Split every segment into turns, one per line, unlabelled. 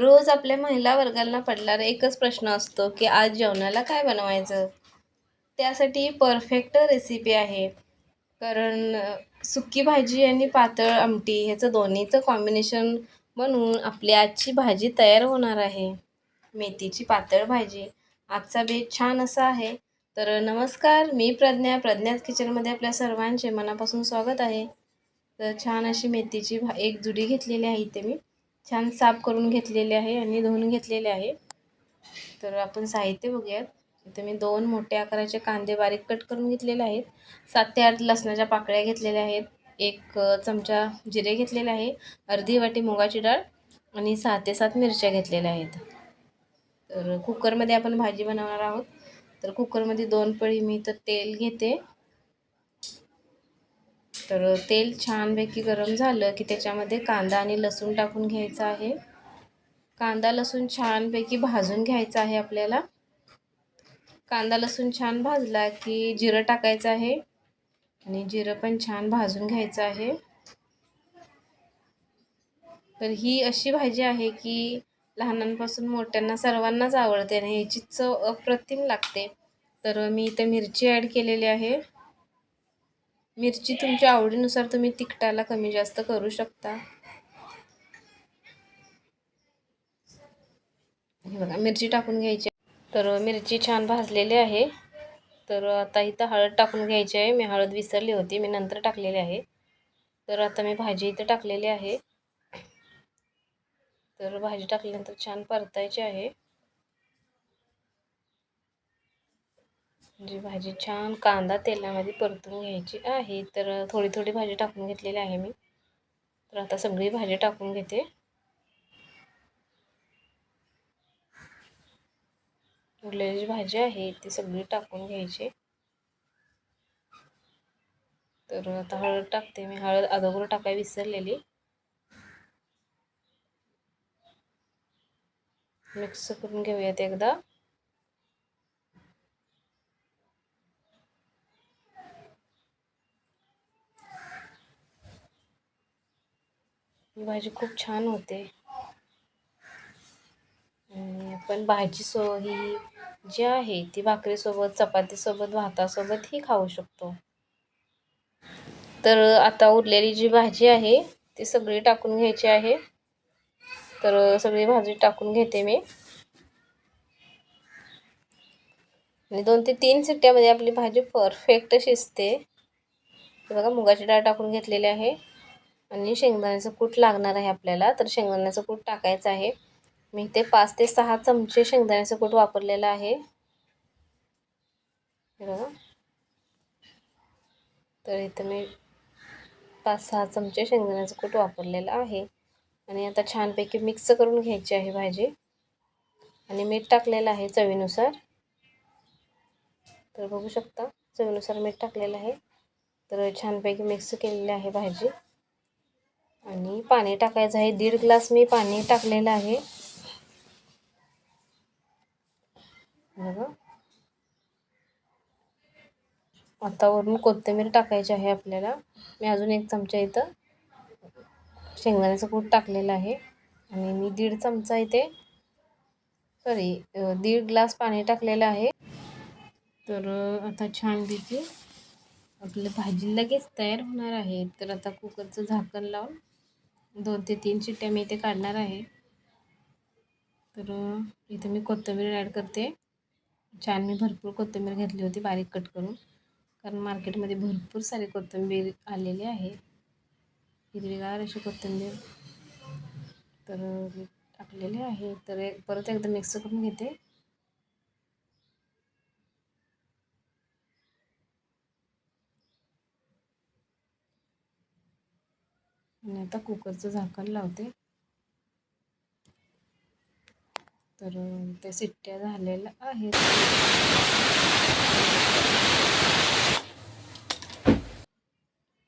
रोज आपल्या महिला वर्गाला पडणारा एकच प्रश्न असतो की आज जेवणाला काय बनवायचं? त्यासाठी परफेक्ट रेसिपी आहे. कारण सुकी भाजी आणि पातळ आमटी ह्याचं दोन्हीचं कॉम्बिनेशन बनवून आपली आजची भाजी तयार होणार आहे. मेथीची पातळ भाजी. आजचा बेत छान असा आहे. तर नमस्कार मी प्रज्ञा. प्रज्ञाच किचनमध्ये आपल्या सर्वांचे मनापासून स्वागत आहे. तर छान अशी मेथीची भा एक जुडी घेतलेली आहे इथे मी. छान साफ करून घेतलेले आहे आणि धुवून घेतलेले आहे. तर आपण साहित्य बघूयात. इथे मी दोन मोठ्या आकाराचे कांदे बारीक कट करून घेतलेले आहेत. सात ते आठ लसणाच्या पाकळ्या घेतलेल्या आहेत. एक चमचा जिरे घेतलेले आहे. अर्धी वाटी मुगाची डाळ आणि सहा ते सात मिरच्या घेतलेल्या आहेत. तर कुकरमध्ये आपण भाजी बनवणार आहोत. तर कुकरमध्ये दोन पळी मी तर तेल घेते. तर तेल छानपैकी गरम झालं की त्याच्यामध्ये कांदा आणि लसूण टाकून घ्यायचा आहे. कांदा लसूण छानपैकी भाजून घ्यायचा आहे आपल्याला. कांदा लसूण छान भाजला की जिरं टाकायचं आहे आणि जिरं पण छान भाजून घ्यायचं आहे. तर ही अशी भाजी आहे की लहानांपासून मोठ्यांना सर्वांनाच आवडते आणि ह्याची चव अप्रतिम लागते. तर मी इथे मिरची ॲड केलेली आहे. मिरची तुमच्या आवडीनुसार तुम्ही तिखटाला कमी जास्त करू शकता. हे बघा मिरची टाकून घ्यायची तर मिरची छान भाजलेली आहे. तर आता इथं हळद टाकून घ्यायची आहे. मी हळद विसरली होती मी नंतर टाकलेली आहे. तर आता मी भाजी इथं टाकलेली आहे. तर भाजी टाकल्यानंतर छान परतायची आहे. जी भाजी छान कांदा तेलामध्ये परतून घ्यायची आहे. तर थोडी थोडी भाजी टाकून घेतलेली आहे मी. तर आता सगळी भाजी टाकून घेते. उरलेली जी भाजी आहे ती सगळी टाकून घ्यायची. तर आता हळद टाकते मी. हळद अगोदर टाकाय विसरलेली. मिक्स करून घेऊयात एकदा. ही भाजी खूप छान होते. पण आपण भाजी सो ही जी आहे ती भाकरीसोबत चपातीसोबत भातासोबत ही खाऊ शकतो. तर आता उरलेली जी भाजी आहे ती सगळी टाकून घ्यायची आहे. तर सगळी भाजी टाकून घेते मी. आणि दोन ते तीन सिट्ट्यामध्ये आपली भाजी परफेक्ट शिजते. बघा मुगाची डाळ टाकून घेतलेली आहे. आणि शेंगदाण्याचं कूट लागणार आहे आपल्याला. तर शेंगदाण्याचं कूट टाकायचं आहे. मी इथे पाच ते सहा चमचे शेंगदाण्याचं कूट वापरलेलं आहे. बघा. तर इथं मी पाच सहा चमचे शेंगदाण्याचं कूट वापरलेलं आहे. आणि आता छानपैकी मिक्स करून घ्यायची आहे भाजी. आणि मीठ टाकलेलं आहे चवीनुसार. तर बघू शकता चवीनुसार मीठ टाकलेलं आहे. तर छानपैकी मिक्स केलेली आहे भाजी. आणि पाणी टाकायचं आहे. दीड ग्लास मी पाणी टाकलेलं आहे. बघा. आता वरून कोथिंबीर टाकायची आहे आपल्याला. मी अजून एक चमचा इथं शेंगदाण्याचं कूट टाकलेलं आहे. आणि मी दीड चमचा इथे सॉरी दीड ग्लास पाणी टाकलेलं आहे. तर आता छानपैकी आपलं भाजी लगेच तयार होणार आहे. तर आता कुकरचं झाकण लावून दोन ते तीन चिट्ट्या मी इथे काढणार आहे. तर इथे मी कोथिंबीर ॲड करते. छान मी भरपूर कोथिंबीर घेतली होती बारीक कट करून. कारण मार्केटमध्ये भरपूर सारी कोथिंबीर आलेली आहे. हिरवीगार अशी कोथिंबीर. तर टाकलेली आहे. तर एक परत एकदा मिक्स करून घेते. आणि आता कुकरचं झाकण लावते. तर त्या सिट्ट्या झालेल्या आहेत.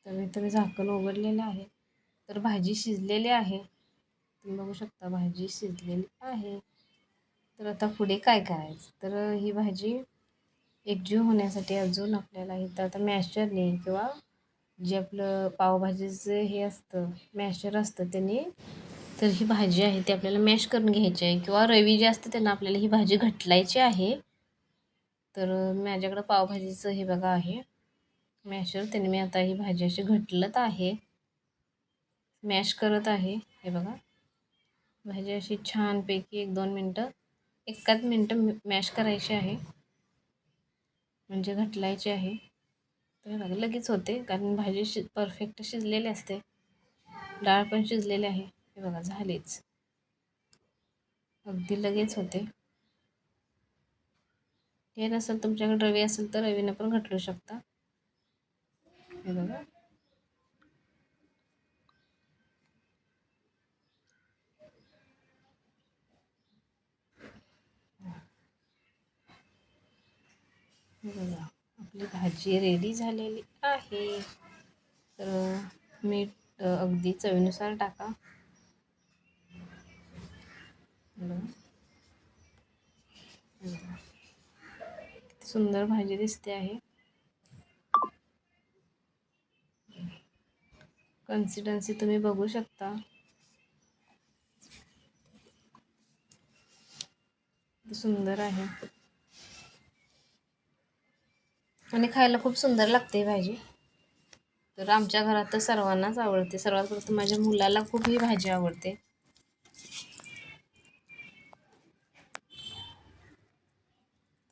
तर इथं मी झाकण उघडलेलं आहे. तर भाजी शिजलेली आहे. तुम्ही बघू शकता भाजी शिजलेली आहे. तर आता पुढे काय करायचं? तर ही भाजी एकजीव होण्यासाठी अजून आपल्याला इथं आता मॅशरने किंवा जे आपलं पावभाजीचं हे असतं मॅशर असतं त्याने तर ही भाजी आहे ती आपल्याला मॅश करून घ्यायची आहे. किंवा रवी जे असतं त्यांना आपल्याला ही भाजी घटलायची आहे. तर माझ्याकडं पावभाजीचं हे बघा आहे. मॅशर त्याने मी आता ही भाजी अशी घटलत आहे. मॅश करत आहे. हे बघा. भाजी अशी छानपैकी एक दोन मिनटं एकाच मिनटं मॅश करायची आहे. म्हणजे घटलायची आहे. तर बघा लगेच होते कारण भाजी शि परफेक्ट शिजलेली असते. डाळ पण शिजलेली आहे. हे बघा झालीच. अगदी लगेच होते. हे नसेल तुमच्याकडे रवी असेल तर रवीनं पण घटलू शकता. हे बघा. बघा. आपली भाजी रेडी झालेली आहे. तर मीठ अगदी चवीनुसार टाका. सुंदर भाजी दिसते आहे. कन्सिस्टन्सी तुम्ही बघू शकता. सुंदर आहे. आणि खायला खूप सुंदर लागते भाजी. तर आमच्या घरात तर सर्वांनाच आवडते. सर्वात प्रथम माझ्या मुलाला खूप ही भाजी आवडते.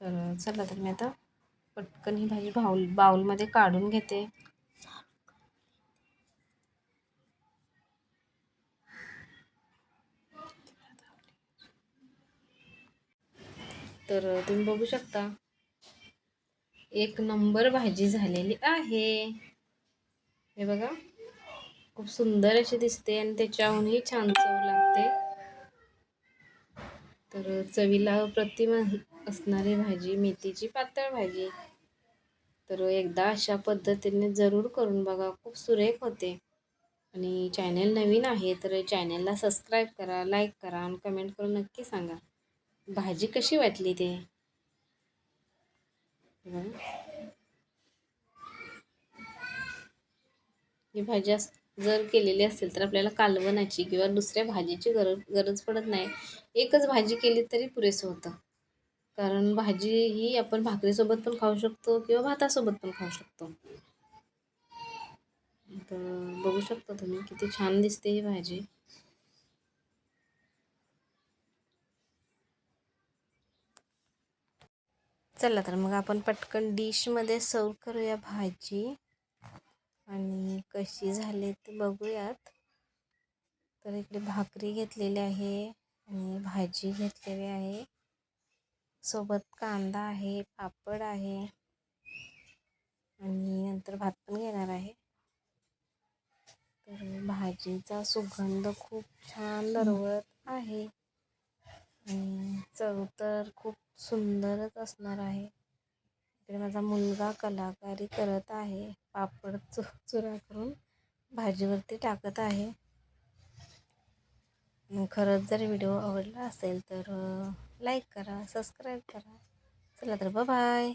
तर चला तर मी आता पटकन ही भाजी बाउल बाउलमध्ये काढून घेते. तर तुम्ही बघू शकता एक नंबर भाजी झालेली आहे. हे बघा खूप सुंदर अशी दिसते आणि त्याच्याहूनही छान चव लागते. तर चवीला प्रतिमा असणारी भाजी मेथीची पातळ भाजी. तर एकदा अशा पद्धतीने जरूर करून बघा खूप सुरेख होते. आणि चॅनल नवीन आहे तर चॅनलला सबस्क्राईब करा लाईक करा आणि कमेंट करून नक्की सांगा भाजी कशी वाटली ते? ही भाजी जर केलेली असेल तर आपल्याला कालवणाची किंवा दुसऱ्या भाजीची गरज गरज पडत नाही. एकच भाजी केली तरी पुरेसं होतं. कारण भाजी ही आपण भाकरीसोबत पण खाऊ शकतो किंवा भातासोबत पण खाऊ शकतो. तर बघू शकता तुम्ही किती छान दिसते ही भाजी. चला तर मग आपण पटकन डिशमध्ये सर्व करूया भाजी. आणि कशी झाली ते बघूयात. तर इकडे भाकरी घेतलेली आहे आणि भाजी घेतलेली आहे. सोबत कांदा आहे पापड आहे. आणि नंतर भात पण घेणार आहे. तर भाजीचा सुगंध खूप छान दरवळत आहे. आणि चव तर खूप सुंदरच असणार आहे. इकडे माझा मुलगा कलाकारी करत आहे. पापड चु चुरा करून भाजीवरती टाकत आहे. खरंच जर व्हिडिओ आवडला असेल तर लाईक करा सबस्क्राईब करा. चला तर बाय